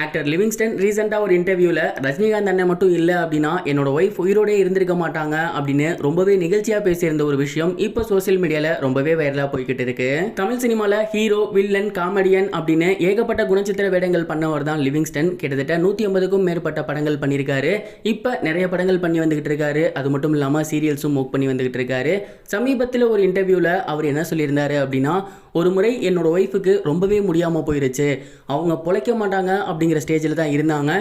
Actor Livingstone ரீசெண்டாக ஒரு இன்டர்வியூவில் ரஜினிகாந்த் அண்ணன் மட்டும் இல்லை அப்படின்னா என்னோட ஒய்ஃப் உயிரோடே இருந்திருக்க மாட்டாங்க அப்படின்னு ரொம்பவே நிகழ்ச்சியாக பேசியிருந்த ஒரு விஷயம் இப்போ சோஷியல் மீடியாவில் ரொம்பவே வைரலாக போய்கிட்டு இருக்கு. தமிழ் சினிமாவில் ஹீரோ வில்லன் காமெடியன் அப்படின்னு ஏகப்பட்ட குணச்சித்திர வேடங்கள் பண்ணவர் தான் லிவிங்ஸ்டன் கிட்டத்தட்ட நூற்றி ஐம்பதுக்கும் மேற்பட்ட படங்கள் பண்ணியிருக்காரு. இப்போ நிறைய படங்கள் பண்ணி வந்துகிட்டு இருக்காரு. அது மட்டும் இல்லாமல் சீரியல்ஸும் மூக் பண்ணி வந்துகிட்டு இருக்காரு. சமீபத்தில் ஒரு இன்டர்வியூவில் அவர் என்ன சொல்லியிருந்தாரு அப்படின்னா ஒரு முறை என்னோட ஒய்ஃபுக்கு ரொம்பவே முடியாமல் போயிருச்சு. அவங்க பொழைக்க மாட்டாங்க அப்படிங்கிற ஸ்டேஜில் தான் இருந்தாங்க.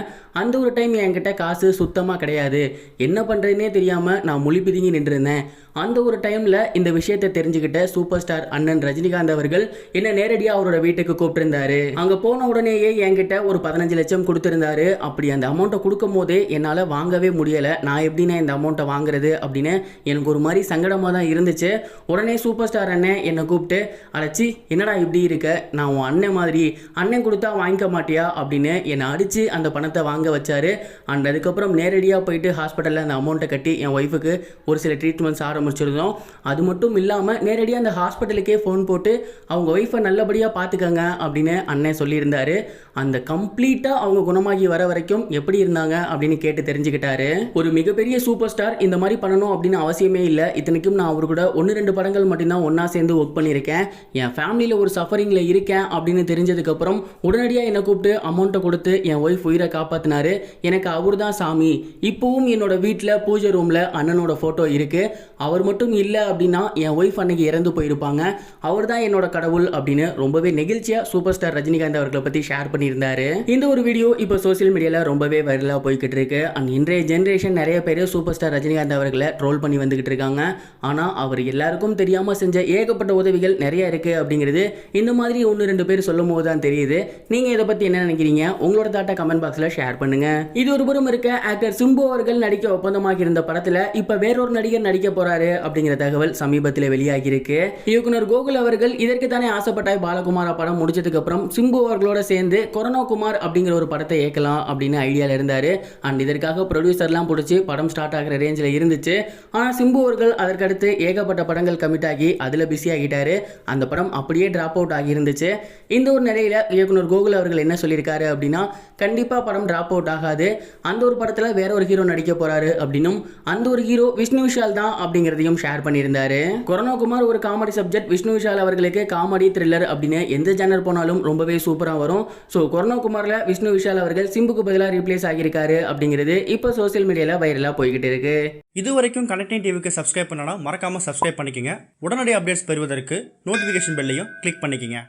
அந்த ஒரு டைம் என்கிட்ட காசு சுத்தமாக கிடையாது. என்ன பண்ணுறதுனே தெரியாமல் நான் மொழி பிதுங்கி நின்றுருந்தேன். அந்த ஒரு டைமில் இந்த விஷயத்தை தெரிஞ்சுக்கிட்ட சூப்பர் ஸ்டார் அண்ணன் ரஜினிகாந்த் அவர்கள் என்ன நேரடியாக அவரோட வீட்டுக்கு கூப்பிட்டுருந்தாரு. அங்கே போன உடனேயே என்கிட்ட ஒரு பதினஞ்சு லட்சம் கொடுத்துருந்தாரு. அப்படி அந்த அமௌண்ட்டை கொடுக்கும் போதே என்னால் வாங்கவே முடியலை. நான் எப்படின்னா இந்த அமௌண்ட்டை வாங்குறது அப்படின்னு எனக்கு ஒரு மாதிரி சங்கடமாக தான் இருந்துச்சு. உடனே சூப்பர் ஸ்டார் அண்ணன் என்னை கூப்பிட்டு அழைச்சி என்னடா இப்படி இருக்க? நான் உன் அண்ணன் மாதிரி அண்ணன் கொடுத்தா வாங்கிக்க மாட்டியா? அப்படின்னு என்னை அடித்து அந்த பணத்தை வாங்க வச்சாரு. அண்ட் அதுக்கப்புறம் நேரடியாக போயிட்டு ஹாஸ்பிட்டலில் அந்த அமௌண்ட்டை கட்டி என் ஒய்ஃபுக்கு ஒரு சில ட்ரீட்மெண்ட்ஸ் ஆரம்பிச்சிருந்தோம். அது மட்டும் இல்லாமல் நேரடியாக அந்த ஹாஸ்பிட்டலுக்கே ஃபோன் போட்டு அவங்க ஒய்ஃபை நல்லபடியாக பார்த்துக்கங்க அப்படின்னு அண்ணன் சொல்லியிருந்தாரு. அந்த கம்ப்ளீட்டாக அவங்க குணமாகி வர வரைக்கும் எப்படி இருந்தாங்க அப்படின்னு கேட்டு தெரிஞ்சுக்கிட்டாரு. ஒரு மிகப்பெரிய சூப்பர் ஸ்டார் இந்த மாதிரி பண்ணணும் அப்படின்னு அவசியமே இல்லை. இத்தனைக்கும் நான் அவர் கூட ஒன்று ரெண்டு படங்கள் மட்டும்தான் ஒன்றா சேர்ந்து ஒர்க் பண்ணியிருக்கேன். என் ஃபேமிலியில் ஒரு சஃபரிங்கில் இருக்கேன் அப்படின்னு தெரிஞ்சதுக்கப்புறம் உடனடியாக என்னை கூப்பிட்டு அமௌண்ட்டை கொடுத்து என் ஒய்ஃப் உயிரை காப்பாற்றினாரு எனக்கு அவர் தான் சாமி. இப்போவும் என்னோட வீட்டில் பூஜை ரூமில் அண்ணனோட ஃபோட்டோ இருக்குது அவர் மட்டும் இல்லை அப்படின்னா என் ஒய்ஃப் அன்னைக்கு இறந்து போயிருப்பாங்க. அவர் தான் என்னோட கடவுள் அப்படின்னு ரொம்பவே நெகிழ்ச்சியாக சூப்பர் ஸ்டார் ரஜினிகாந்த் அவர்களை பற்றி ஷேர் பண்ணியிருந்தாரு. இந்த ஒரு வீடியோ இப்போ சோஷியல் மீடியாவில் ரொம்பவே வைரலாக போய்கிட்டு இருக்கு. அண்ட் இன்றைய ஜென்ரேஷன் நிறைய பேர் சூப்பர் ஸ்டார் ரஜினிகாந்த் அவர்களை ட்ரோல் பண்ணி வந்துகிட்டு இருக்காங்க. ஆனால் அவர் எல்லாருக்கும் தெரியாமல் செஞ்ச ஏகப்பட்ட உதவிகள் நிறைய இருக்குது அப்படிங்கிறது இந்த மாதிரி ஒன்று ரெண்டு பேர் சொல்லும் போது தான் தெரியுது. நீங்கள் இதை பற்றி என்ன நினைக்கிறீங்க? உங்களோட தாட்டை கமெண்ட் பாக்ஸில் ஷேர் பண்ணுங்க. இது ஒருபுறம் இருக்க ஆக்டர் சிம்பு அவர்கள் நடிக்க ஒப்பந்தமாக இருந்த படத்தில் இப்போ வேறொரு நடிகர் நடிக்க போறாரு அப்படிங்கிற தகவல் சமீபத்தில் வெளியாகியிருக்கு. இயக்குனர் கோகுல் அவர்கள் இதற்கு தானே ஆசைப்பட்டாய் பாலகுமாரா படம் முடிச்சதுக்கு அப்புறம் சிம்பு அவர்களோட சேர்ந்து கொரோனா குமார் அப்படிங்கிற ஒரு படத்தை இயக்கலாம் அப்படின்னு ஐடியாவில் இருந்தார். அண்ட் இதற்காக ப்ரொடியூசர்லாம் பிடிச்சி படம் ஸ்டார்ட் ஆகிற ரேஞ்சில் இருந்துச்சு. ஆனால் சிம்பு அவர்கள் அதற்கடுத்து ஏகப்பட்ட படங்கள் கமிட் ஆகி அதில் பிஸி ஆகிட்டாரு. அந்த படம் அப்படியே ட்ராப் அவுட் ஆகி இருந்துச்சு. இந்த ஒரு நிலையில இயக்குனர் கோகுல் அவர்கள் என்ன சொல்லியிருக்காரு அப்படின்னா கண்டிப்பாக படம் டிராப் அவுட் ஆகாது. அந்த ஒரு படத்தில் வேற ஒரு ஹீரோ நடிக்க போறாரு அப்படின்னும் அந்த ஒரு ஹீரோ விஷ்ணு விஷால் தான் அப்படிங்கிறதையும் ஷேர் பண்ணியிருந்தாரு. கொரோனா குமார் ஒரு காமெடி சப்ஜெக்ட் விஷ்ணு விஷால் அவர்களுக்கு காமெடி த்ரில்லர் அப்படின்னு எந்த ஜேனர் போனாலும் ரொம்பவே சூப்பராக வரும். ஸோ கொரோனா விஷ்ணு விஷால் அவர்கள் சிம்புக்கு பதிலாக ரீப்ளேஸ் ஆகியிருக்காரு அப்படிங்கிறது இப்போ சோஷியல் மீடியாவில் வைரலாக போய்கிட்டு இருக்கு. இது வரைக்கும் கனெக்டிங் டிவிக்கு சப்ஸ்கிரைப் பண்ணனா மறக்காமல் சப்ஸ்கிரைப் பண்ணிக்கங்க. உடனடி அப்டேட்ஸ் பெறுவதற்கு நோட்டிஃபிகேஷன் பெல்லையும் கிளிக் பண்ணிக்கங்க.